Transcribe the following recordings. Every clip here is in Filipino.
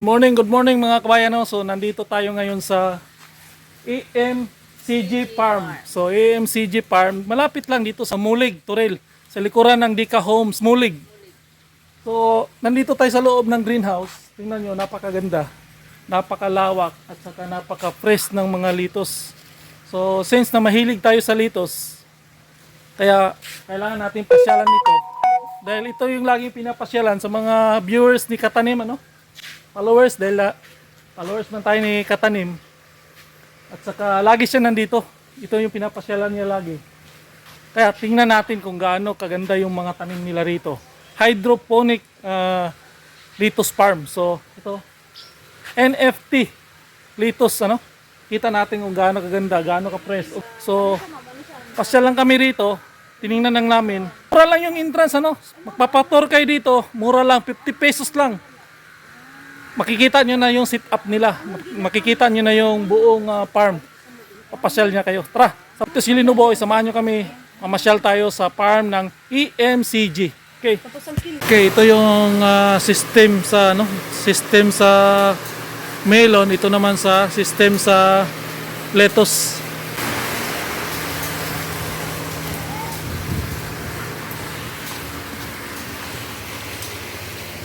Morning, good morning mga kabayan. no? So nandito tayo ngayon sa AMCG Farm. So AMCG Farm, malapit lang dito sa Mulig, Turil. Sa likuran ng Dika Homes, Mulig. So nandito tayo sa loob ng greenhouse. Tingnan nyo, napakaganda. Napakalawak at saka napaka-fresh ng mga litos. So since na mahilig tayo sa litos, kaya kailangan natin pasyalan dito. Dahil ito yung laging pinapasyalan sa mga viewers ni Katanim, ano? Followers dahil ah, followers man tayo ni Katanim. At saka lagi siya nandito. Ito yung pinapasyalan niya lagi. Kaya tingnan natin kung gaano kaganda yung mga tanim nila rito. Hydroponic ah, lettuce farm. So ito NFT lettuce ano. Kita natin kung gaano kaganda, gaano ka-fresh. So pasyal lang kami rito. Tiningnan lang namin. Mura lang yung entrance ano. Magpapator kayo dito. Mura lang 50 pesos lang makikita nyo na yung sit up nila. Makikita nyo na yung buong ah, farm. Papasyal niya kayo. Tara, sa ito si Linuboy, samahan nyo kami. Mamasyal tayo sa farm ng EMCG. Okay. Okay, ito yung ah, system sa ano, system sa melon, ito naman sa system sa lettuce.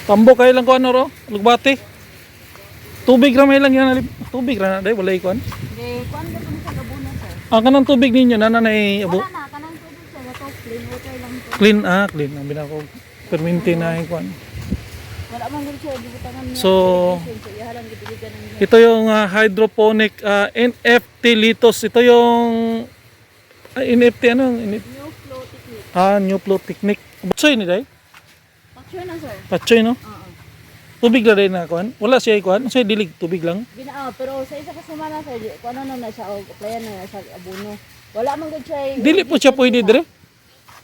Tambo kayo lang ko ano ro? Lugbati. Tubig ra may lang yan. alip- Tubig ra na dai wala ikon. Eh, kuan ba sa gabunan sir? Ah kanang tubig ninyo na abo. Wala na, kanang tubig sir, ito plain water lang to. Clean ah, clean ang binako. Perminti na ikon. Wala man gud sir, gibutangan. So, ito yung ah, hydroponic ah, NFT litos. Ito yung ah, NFT ano? NFT, new flow technique. ah, new flow technique. Batsoy ni dai. Picture na sir. Batsoy no? Oo. Tubig ra dai na kuan. Wala siya kuan. Siya dilig tubig lang. Gina, ah, pero sa isa ka semana di- kuan na na siya og applyan na sa abono. Wala man gud siya. Dili po siya pwede dire.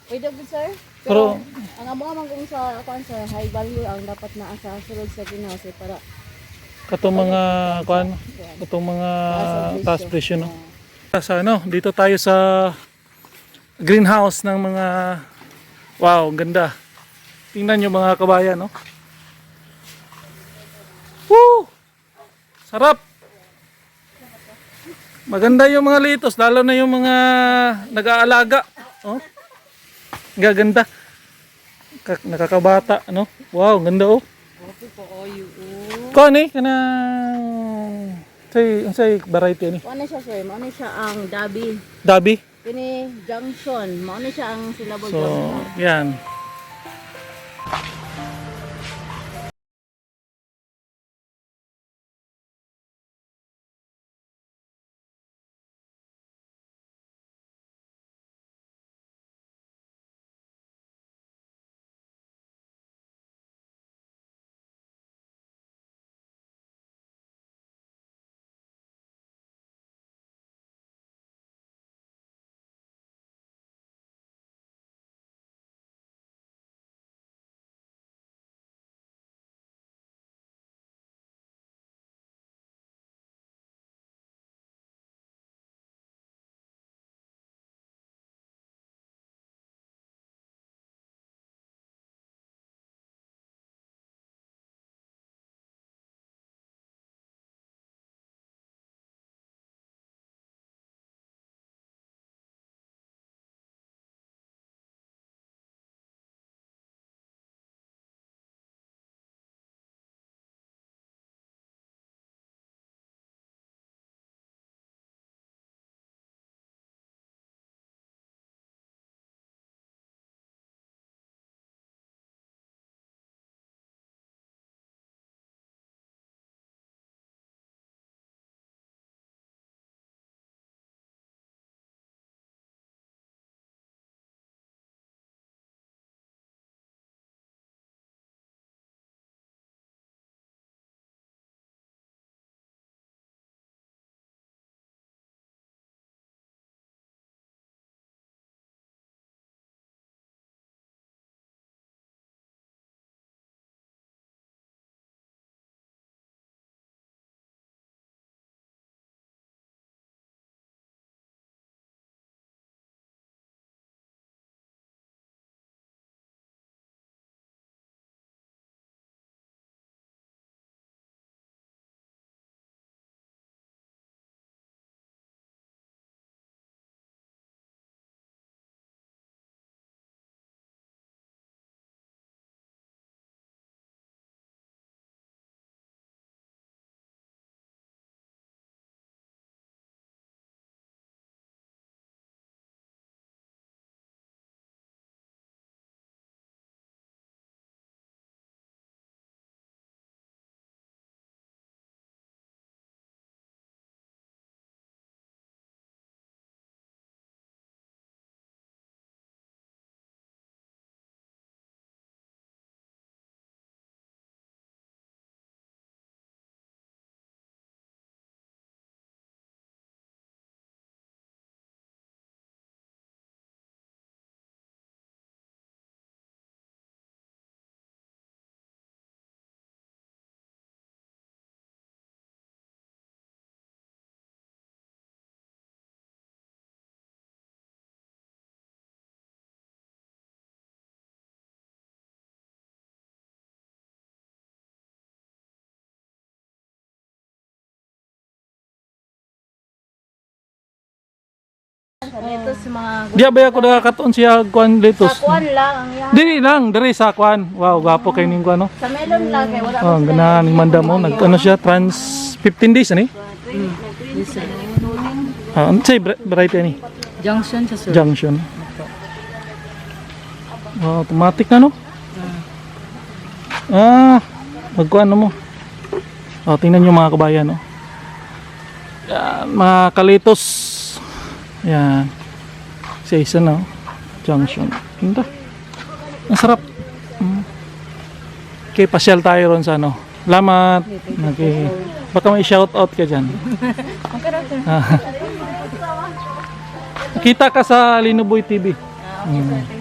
Pwede gud sir. Pero- Pero, ang amo man kung sa kuan sir, high value ang dapat naa sa sulod sa greenhouse eh, para Katong mga kuan, katong mga taas presyo no. Sa ano, dito tayo sa greenhouse ng mga wow, ganda. Tingnan nyo mga kabayan, no? Sarap! Maganda yung mga litos, lalo na yung mga nag-aalaga. Oh. Gaganda. Kak- Nakakabata, no? Wow, ganda oh. Opo po oyo. Ko ni kanang say say variety ni. Kuan na siya sir, ni siya ang dabi. Dabi. Kini junction, ni siya ang syllable So, junction. yan. Dito sa mga Di ba ako nakakatuon siya kuan litos. Sakuan lang ang yan. Dili lang, diri sa kuan. Wow, gapo kay ning kuan no. Sa melon lang kay wala Oh, ganahan ning manda mo. Nag ano siya trans 15 days ani? Ah, ano say variety ani? Junction sa sir. Junction. Oh, automatic na no? Ah, magkuan mo. Oh, tingnan nyo mga kabayan no. Yan, mga kalitos. Yan. Isa na oh. Junction. Ganda. Ang sarap. Mm. Okay, pasyal tayo ron sa ano. Salamat. Okay. Baka may shout out ka dyan. Ah. Kita ka sa Linuboy TV. Ah. Thank